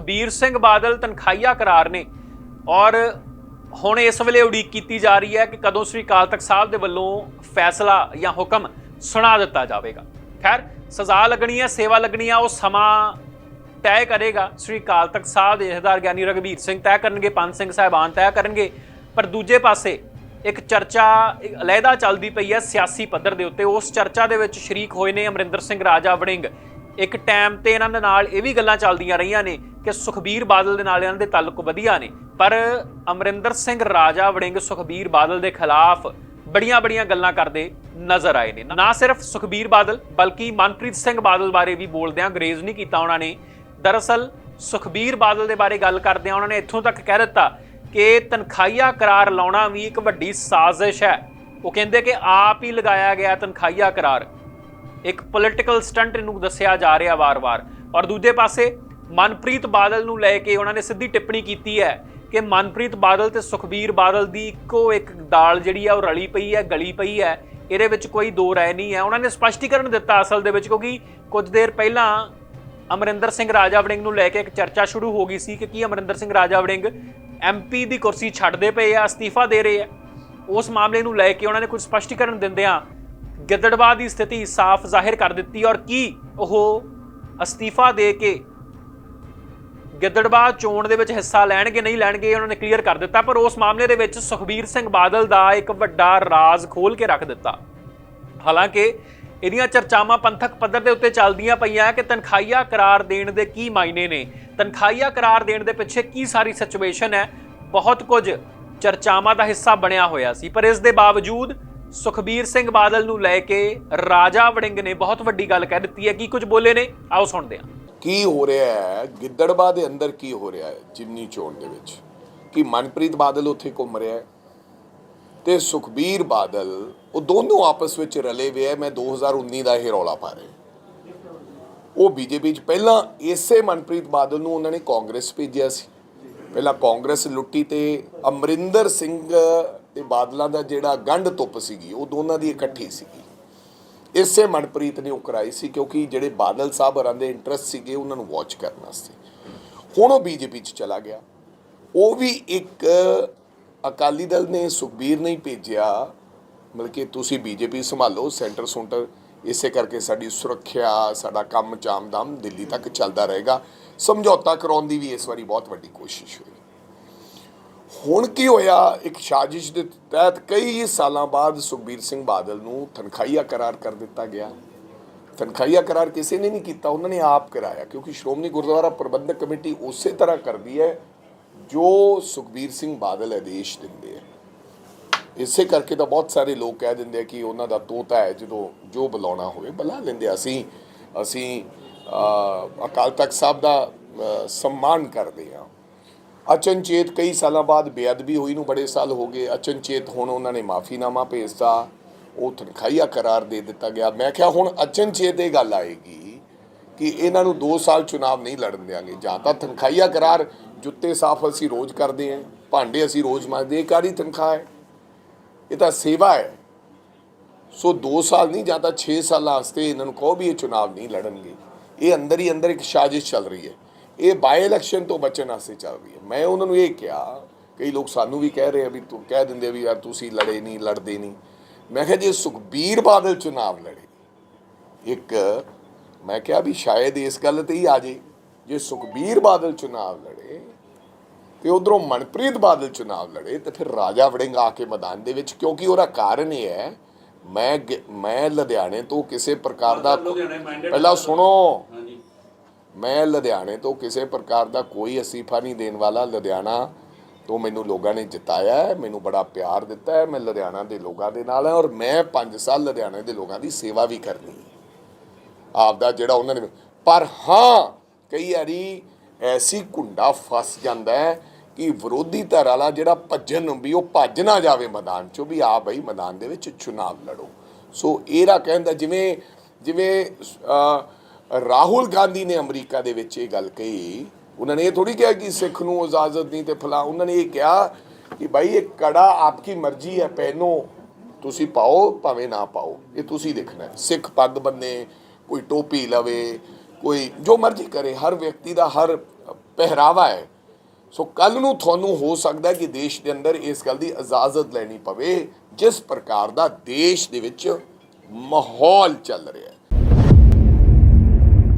ਸੁਖਬੀਰ ਸਿੰਘ ਬਾਦਲ ਤਨਖਾਹੀਆ ਕਰਾਰ ਨੇ ਔਰ ਹੁਣ ਇਸ ਵੇਲੇ ਉਡੀਕ ਕੀਤੀ ਜਾ ਰਹੀ ਹੈ ਕਿ ਕਦੋਂ ਸ੍ਰੀ ਅਕਾਲ ਤਖਤ ਸਾਹਿਬ ਦੇ ਵੱਲੋਂ ਫੈਸਲਾ ਜਾਂ ਹੁਕਮ ਸੁਣਾ ਦਿੱਤਾ ਜਾਵੇਗਾ। ਖੈਰ, ਸਜ਼ਾ ਲੱਗਣੀ ਹੈ, ਸੇਵਾ ਲੱਗਣੀ ਹੈ, ਉਹ ਸਮਾਂ ਤੈਅ ਕਰੇਗਾ। ਸ੍ਰੀ ਅਕਾਲ ਤਖਤ ਸਾਹਿਬ ਦੇ ਜਥੇਦਾਰ ਗਿਆਨੀ ਰਗਵੀਰ ਸਿੰਘ ਤੈਅ ਕਰਨਗੇ ਪੰਜ ਸਿੰਘ ਸਾਹਿਬਾਨ ਤੈਅ ਕਰਨਗੇ, ਪਰ ਦੂਜੇ ਪਾਸੇ ਇੱਕ ਚਰਚਾ, ਇੱਕ ਚੱਲਦੀ ਪਈ ਹੈ ਸਿਆਸੀ ਪੱਧਰ ਦੇ ਉੱਤੇ। ਉਸ ਚਰਚਾ ਦੇ ਵਿੱਚ ਸ਼ਰੀਕ ਹੋਏ ਨੇ ਅਮਰਿੰਦਰ ਸਿੰਘ, ਰਾਜਾ ਵੜਿੰਗ। ਇੱਕ ਟਾਈਮ ਤੇ ਇਹਨਾਂ ਦੇ ਨਾਲ ਇਹ ਵੀ ਗੱਲਾਂ ਚੱਲਦੀਆਂ ਰਹੀਆਂ ਨੇ ਕਿ ਸੁਖਬੀਰ ਬਾਦਲ ਦੇ ਨਾਲ ਇਹਨਾਂ ਦੇ ਤਾਲੁਕ ਵਧੀਆ ਨੇ। ਪਰ ਅਮਰਿੰਦਰ ਸਿੰਘ ਰਾਜਾ ਵੜਿੰਗ ਸੁਖਬੀਰ ਬਾਦਲ ਦੇ ਖਿਲਾਫ ਬੜੀਆਂ-ਬੜੀਆਂ ਗੱਲਾਂ ਕਰਦੇ ਨਜ਼ਰ ਆਏ ਨੇ। ਨਾ ਸਿਰਫ ਸੁਖਬੀਰ ਬਾਦਲ, ਬਲਕਿ ਮਨਪ੍ਰੀਤ ਸਿੰਘ ਬਾਦਲ ਬਾਰੇ ਵੀ ਬੋਲਦਿਆਂ ਅੰਗਰੇਜ਼ ਨਹੀਂ ਕੀਤਾ ਉਹਨਾਂ ਨੇ। ਦਰਅਸਲ ਸੁਖਬੀਰ ਬਾਦਲ ਦੇ ਬਾਰੇ ਗੱਲ ਕਰਦਿਆਂ ਉਹਨਾਂ ਨੇ ਇੱਥੋਂ ਤੱਕ ਕਹਿ ਦਿੱਤਾ ਕਿ ਤਨਖਾਈਆ ਕਰਾਰ ਲਾਉਣਾ ਵੀ ਇੱਕ ਵੱਡੀ ਸਾਜ਼ਿਸ਼ ਹੈ। ਉਹ ਕਹਿੰਦੇ ਕਿ ਆਪ ਹੀ ਲਗਾਇਆ ਗਿਆ ਤਨਖਾਈਆ ਕਰਾਰ। ਇੱਕ ਪੋਲਿਟੀਕਲ ਸਟੰਟ ਨੂੰ ਦੱਸਿਆ ਜਾ ਰਿਹਾ ਵਾਰ-ਵਾਰ। ਔਰ ਦੂਜੇ ਪਾਸੇ ਮਨਪ੍ਰੀਤ ਬਾਦਲ ਨੂੰ ਲੈ ਕੇ ਉਹਨਾਂ ਨੇ ਸਿੱਧੀ ਟਿੱਪਣੀ ਕੀਤੀ ਹੈ ਕਿ ਮਨਪ੍ਰੀਤ ਬਾਦਲ ਤੇ ਸੁਖਬੀਰ ਬਾਦਲ ਦੀ ਇੱਕੋ ਇੱਕ ਦਾਲ ਜਿਹੜੀ ਆ ਉਹ ਰਲੀ ਪਈ ਹੈ, ਗਲੀ ਪਈ ਹੈ। ਇਹਦੇ ਵਿੱਚ ਕੋਈ ਦੋ ਰਾਏ ਨਹੀਂ ਹੈ। ਉਹਨਾਂ ਨੇ ਸਪਸ਼ਟੀਕਰਨ ਦਿੱਤਾ ਅਸਲ ਦੇ ਵਿੱਚ ਕਿਉਂਕਿ ਕੁਝ ਦੇਰ ਪਹਿਲਾਂ ਅਮਰਿੰਦਰ ਸਿੰਘ ਰਾਜਾ ਵੜਿੰਗ ਨੂੰ ਲੈ ਕੇ ਇੱਕ ਚਰਚਾ ਸ਼ੁਰੂ ਹੋ ਗਈ ਸੀ ਕਿ ਕੀ ਅਮਰਿੰਦਰ ਸਿੰਘ ਰਾਜਾ ਵੜਿੰਗ ਐਮਪੀ ਦੀ ਕੁਰਸੀ ਛੱਡਦੇ ਪਏ ਆ, ਅਸਤੀਫਾ ਦੇ ਰਹੇ ਆ। ਉਸ ਮਾਮਲੇ ਨੂੰ ਲੈ ਕੇ ਉਹਨਾਂ ਨੇ ਕੁਝ ਸਪਸ਼ਟੀਕਰਨ ਦਿੰਦਿਆਂ ਗਿੱਦੜਬਾਹ ਦੀ ਸਥਿਤੀ ਸਾਫ਼ ਜ਼ਾਹਿਰ ਕਰ ਦਿੱਤੀ ਔਰ ਕੀ ਉਹ ਅਸਤੀਫਾ ਦੇ ਕੇ ਗਿੱਦੜਬਾਹ ਚੋਣ ਦੇ ਵਿੱਚ ਹਿੱਸਾ ਲੈਣਗੇ, ਨਹੀਂ ਲੈਣਗੇ ਉਹਨਾਂ ਨੇ ਕਲੀਅਰ ਕਰ ਦਿੱਤਾ, ਪਰ ਉਸ ਮਾਮਲੇ ਦੇ ਵਿੱਚ ਸੁਖਬੀਰ ਸਿੰਘ ਬਾਦਲ ਦਾ ਇੱਕ ਵੱਡਾ ਰਾਜ਼ ਖੋਲ ਕੇ ਰੱਖ ਦਿੱਤਾ। ਹਾਲਾਂਕਿ, ਇਹਦੀਆਂ ਚਰਚਾਵਾਂ ਪੰਥਕ ਪੱਧਰ ਦੇ ਉੱਤੇ ਚੱਲਦੀਆਂ ਪਈਆਂ ਕਿ ਤਨਖਾਹੀਆ ਕਰਾਰ ਦੇਣ ਦੇ ਕੀ ਮਾਇਨੇ ਨੇ? ਤਨਖਾਹੀਆ ਕਰਾਰ ਦੇਣ ਦੇ ਪਿੱਛੇ ਕੀ ਸਾਰੀ ਸਿਚੁਏਸ਼ਨ ਹੈ? ਬਹੁਤ ਕੁਝ ਚਰਚਾਵਾਂ ਦਾ ਹਿੱਸਾ ਬਣਿਆ ਹੋਇਆ ਸੀ, ਪਰ ਇਸ ਦੇ ਬਾਵਜੂਦ ਸੁਖਬੀਰ ਸਿੰਘ ਬਾਦਲ ਨੂੰ ਲੈ ਕੇ ਰਾਜਾ ਵੜਿੰਗ ਨੇ ਬਹੁਤ ਵੱਡੀ ਗੱਲ ਕਹਿ ਦਿੱਤੀ ਹੈ। ਕੀ ਕੁਝ ਬੋਲੇ ਨੇ? ਆਓ ਸੁਣਦੇ ਹਾਂ। ਕੀ ਹੋ ਰਿਹਾ ਹੈ? ਗਿੱਦੜਬਾ ਦੇ ਅੰਦਰ ਕੀ ਹੋ ਰਿਹਾ ਹੈ ਜਿਮਨੀ ਚੋਣ ਦੇ ਵਿੱਚ? ਕਿ ਮਨਪ੍ਰੀਤ ਬਾਦਲ ਉੱਥੇ ਘੁੰਮ ਰਿਹਾ ਹੈ? ਤੇ ਸੁਖਬੀਰ ਬਾਦਲ, ਉਹ ਦੋਨੋਂ ਆਪਸ ਵਿੱਚ ਰਲੇ ਹੋਏ ਹੈ। ਮੈਂ 2019 ਦਾ ਇਹ ਰੌਲਾ ਪਾ ਰਿਹਾ ਉਹ ਬੀਜੇਪੀ ਚ ਪਹਿਲਾਂ ਇਸੇ ਮਨਪ੍ਰੀਤ ਬਾਦਲ ਨੂੰ ਉਹਨਾਂ ਨੇ ਕਾਂਗਰਸ ਭੇਜਿਆ ਸੀ। ਪਹਿਲਾਂ ਕਾਂਗਰਸ ਲੁੱਟੀ ਤੇ ਅਮਰਿੰਦਰ ਸਿੰਘ ਤੇ ਬਾਦਲਾਂ ਦਾ ਜਿਹੜਾ ਗੰਢ ਤੁੱਪ ਸੀਗੀ, ਉਹ ਦੋਨਾਂ ਦੀ ਇਕੱਠੀ ਸੀਗੀ। ਇਸੇ ਮਨਪ੍ਰੀਤ ਨੇ ਉਹ ਕਰਾਈ ਸੀ ਕਿਉਂਕਿ ਜਿਹੜੇ ਬਾਦਲ ਸਾਹਿਬ ਹਰਾਂ ਦੇ ਇੰਟਰਸਟ ਸੀਗੇ, ਉਹਨਾਂ ਨੂੰ ਵਾਚ ਕਰਨ ਵਾਸਤੇ ਹੁਣ ਉਹ ਬੀਜੇਪੀ ਚ ਚਲਾ ਗਿਆ। ਉਹ ਵੀ ਇੱਕ ਅਕਾਲੀ ਦਲ ਨੇ ਸੁਖਬੀਰ ਨਹੀਂ ਭੇਜਿਆ। ਮਤਲਬ ਕਿ ਤੁਸੀਂ ਬੀਜੇਪੀ ਸੰਭਾਲੋ, ਸੈਂਟਰ ਸੁੰਟਰ, ਇਸੇ ਕਰਕੇ ਸਾਡੀ ਸੁਰੱਖਿਆ, ਸਾਡਾ ਕੰਮ ਚਾਮਦਮ ਦਿੱਲੀ ਤੱਕ ਚੱਲਦਾ ਰਹੇਗਾ। ਸਮਝੌਤਾ ਕਰਾਉਣ ਦੀ ਵੀ ਇਸ ਵਾਰੀ ਬਹੁਤ ਵੱਡੀ ਕੋਸ਼ਿਸ਼ ਹੋਈ। ਹੁਣ ਕੀ ਹੋਇਆ? ਇੱਕ ਸਾਜ਼ਿਸ਼ ਦੇ ਤਹਿਤ ਕਈ ਸਾਲਾਂ ਬਾਅਦ ਸੁਖਬੀਰ ਸਿੰਘ ਬਾਦਲ ਨੂੰ ਤਨਖਾਹੀਆ ਕਰਾਰ ਕਰ ਦਿੱਤਾ ਗਿਆ। ਤਨਖਾਹੀਆ ਕਰਾਰ ਕਿਸੇ ਨੇ ਨਹੀਂ ਕੀਤਾ ਉਹਨਾਂ ਨੇ ਆਪ ਕਰਾਇਆ ਕਿਉਂਕਿ ਸ਼੍ਰੋਮਣੀ ਗੁਰਦੁਆਰਾ ਪ੍ਰਬੰਧਕ ਕਮੇਟੀ ਉਸੇ ਤਰ੍ਹਾਂ ਕਰਦੀ ਹੈ ਜੋ ਸੁਖਬੀਰ ਸਿੰਘ ਬਾਦਲ ਆਦੇਸ਼ ਦਿੰਦੇ ਆ ਇਸੇ ਕਰਕੇ ਤਾਂ ਬਹੁਤ ਸਾਰੇ ਲੋਕ ਕਹਿ ਦਿੰਦੇ ਆ ਕਿ ਉਹਨਾਂ ਦਾ ਤੋਤਾ ਹੈ ਜਦੋਂ ਜੋ ਬੁਲਾਉਣਾ ਹੋਵੇ ਬੁਲਾ ਲੈਂਦੇ ਆ। ਅਸੀਂ ਅਸੀਂ ਅਹ, ਅਕਾਲ ਤਖਤ ਸਾਹਿਬ ਦਾ ਅਹ, ਸਨਮਾਨ ਕਰਦੇ ਆ ਅਚਨਚੇਤ ਕਈ ਸਾਲਾਂ ਬਾਅਦ ਬੇਅਦਬੀ ਹੋਈ ਨੂੰ ਬੜੇ ਸਾਲ ਹੋ ਗਏ। ਅਚਨਚੇਤ ਹੁਣ ਉਹਨਾਂ ਨੇ ਮਾਫੀਨਾਮਾ ਭੇਜਤਾ। ਉਹ ਤਨਖਾਹੀਆ ਕਰਾਰ ਦੇ ਦਿੱਤਾ ਗਿਆ। ਮੈਂ ਕਿਹਾ ਹੁਣ ਅਚਨਚੇਤ ਇਹ ਗੱਲ ਆਏਗੀ ਕਿ ਇਹਨਾਂ ਨੂੰ 2 ਸਾਲ ਚੁਣਾਵ ਨਹੀਂ ਲੜਨ ਦੇਾਂਗੇ ਜਾਂ ਤਾਂ ਤਨਖਾਹੀਆ ਕਰਾਰ, ਜੁੱਤੇ ਸਾਫ਼ ਅਸੀਂ ਰੋਜ਼ ਕਰਦੇ ਆਂ, ਭਾਂਡੇ ਅਸੀਂ ਰੋਜ਼ ਮਾਂਜਦੇ ਇਹ ਕਾਹਦੀ ਤਨਖਾਹ ਹੈ? ਇਹ ਤਾਂ ਸੇਵਾ ਹੈ। ਸੋ 2 ਸਾਲ ਨਹੀਂ, ਜਾਂ ਤਾਂ 6 ਸਾਲਾਂ ਵਾਸਤੇ ਇਹਨਾਂ ਨੂੰ ਕਹੋ ਵੀ ਇਹ ਚੁਣਾਵ ਨਹੀਂ ਲੜਨਗੇ। ਇਹ ਅੰਦਰ ਹੀ ਅੰਦਰ ਇੱਕ ਸਾਜ਼ਿਸ਼ ਚੱਲ ਰਹੀ ਹੈ। ਇਹ ਬਾਈ ਇਲੈਕਸ਼ਨ ਤੋਂ ਬਚਣ ਵਾਸਤੇ ਚੱਲ ਰਹੀ ਹੈ। ਮੈਂ ਉਹਨਾਂ ਨੂੰ ਇਹ ਕਿਹਾ ਕਈ ਲੋਕ ਸਾਨੂੰ ਵੀ ਕਹਿ ਰਹੇ ਆ ਵੀ ਤੂੰ ਕਹਿ ਦਿੰਦੇ ਵੀ ਯਾਰ ਤੁਸੀਂ ਲੜੇ ਨਹੀਂ ਲੜਦੇ ਨਹੀਂ। ਮੈਂ ਕਿਹਾ ਜੇ ਸੁਖਬੀਰ ਬਾਦਲ ਚੁਣਾਵ ਲੜੇ ਇੱਕ ਮੈਂ ਕਿਹਾ ਵੀ ਸ਼ਾਇਦ ਇਸ ਗੱਲ ਤੇ ਹੀ ਆ ਜੇ ਜੇ ਸੁਖਬੀਰ ਬਾਦਲ ਚੁਣਾਵ ਲੜੇ ਤੇ ਉਧਰੋਂ ਮਨਪ੍ਰੀਤ ਬਾਦਲ ਚੁਣਾਵ ਲੜੇ ਤੇ ਫਿਰ ਰਾਜਾ ਵੜਿੰਗ ਆ ਕੇ ਮੈਦਾਨ ਦੇ ਵਿੱਚ ਕਿਉਂਕਿ ਉਹਦਾ ਕਾਰਨ ਇਹ ਹੈ ਮੈਂ ਮੈਂ ਲੁਧਿਆਣੇ ਤੋਂ ਕਿਸੇ ਪ੍ਰਕਾਰ ਦਾ ਪਹਿਲਾਂ ਸੁਣੋ ਮੈਂ ਲੁਧਿਆਣੇ ਤੋਂ ਕਿਸੇ ਪ੍ਰਕਾਰ ਦਾ ਕੋਈ ਅਸੀਫਾ ਨਹੀਂ ਦੇਣ ਵਾਲਾ। ਲੁਧਿਆਣਾ ਤੋਂ ਮੈਨੂੰ ਲੋਕਾਂ ਨੇ ਜਿਤਾਇਆ ਹੈ, ਮੈਨੂੰ ਬੜਾ ਪਿਆਰ ਦਿੱਤਾ ਹੈ, ਮੈਂ ਲੁਧਿਆਣਾ ਦੇ ਲੋਕਾਂ ਦੇ ਨਾਲ ਹਾਂ ਔਰ ਮੈਂ 5 ਸਾਲ ਲੁਧਿਆਣੇ ਦੇ ਲੋਕਾਂ ਦੀ ਸੇਵਾ ਵੀ ਕਰਨੀ ਹੈ। ਆਪਦਾ ਜਿਹੜਾ ਉਹਨਾਂ ਨੇ ਪਰ ਹਾਂ, ਕਈ ਵਾਰੀ ਐਸੀ ਕੁੰਡਾ ਫਸ ਜਾਂਦਾ ਹੈ ਕਿ ਵਿਰੋਧੀ ਧਿਰ ਵਾਲਾ ਜਿਹੜਾ ਭੱਜਣ ਨੂੰ ਵੀ ਉਹ ਭੱਜ ਨਾ ਜਾਵੇ ਮੈਦਾਨ ਚੋਂ ਵੀ ਆ ਬਈ ਮੈਦਾਨ ਦੇ ਵਿੱਚ ਚੁਣਾਵ ਲੜੋ। ਸੋ ਇਹਦਾ ਕਹਿੰਦਾ ਜਿਵੇਂ ਜਿਵੇਂ ਰਾਹੁਲ ਗਾਂਧੀ ਨੇ ਅਮਰੀਕਾ ਦੇ ਵਿੱਚ ਇਹ ਗੱਲ ਕਹੀ। ਉਹਨਾਂ ਨੇ ਇਹ ਥੋੜੀ ਕਿਹਾ ਕਿ ਸਿੱਖ ਨੂੰ ਇਜਾਜ਼ਤ ਨਹੀਂ ਤੇ ਫਲਾ ਉਹਨਾਂ ਨੇ ਇਹ ਕਿਹਾ ਕਿ ਭਾਈ ਇਹ ਕੜਾ ਆਪਕੀ ਮਰਜ਼ੀ ਹੈ, ਪਹਿਨੋ, ਤੁਸੀਂ ਪਾਓ, ਭਾਵੇਂ ਨਾ ਪਾਓ, ਇਹ ਤੁਸੀਂ ਦੇਖਣਾ ਹੈ। ਸਿੱਖ ਪੱਗ ਬੰਨੇ, ਕੋਈ ਟੋਪੀ ਲਵੇ, ਕੋਈ ਜੋ ਮਰਜ਼ੀ ਕਰੇ, ਹਰ ਵਿਅਕਤੀ ਦਾ ਹਰ ਪਹਿਰਾਵਾ ਹੈ। ਸੋ ਕੱਲ ਨੂੰ ਤੁਹਾਨੂੰ ਹੋ ਸਕਦਾ ਕਿ ਦੇਸ਼ ਦੇ ਅੰਦਰ ਇਸ ਗੱਲ ਦੀ ਇਜਾਜ਼ਤ ਲੈਣੀ ਪਵੇ, ਜਿਸ ਪ੍ਰਕਾਰ ਦਾ ਦੇਸ਼ ਦੇ ਵਿੱਚ ਮਾਹੌਲ ਚੱਲ ਰਿਹਾ ਹੈ।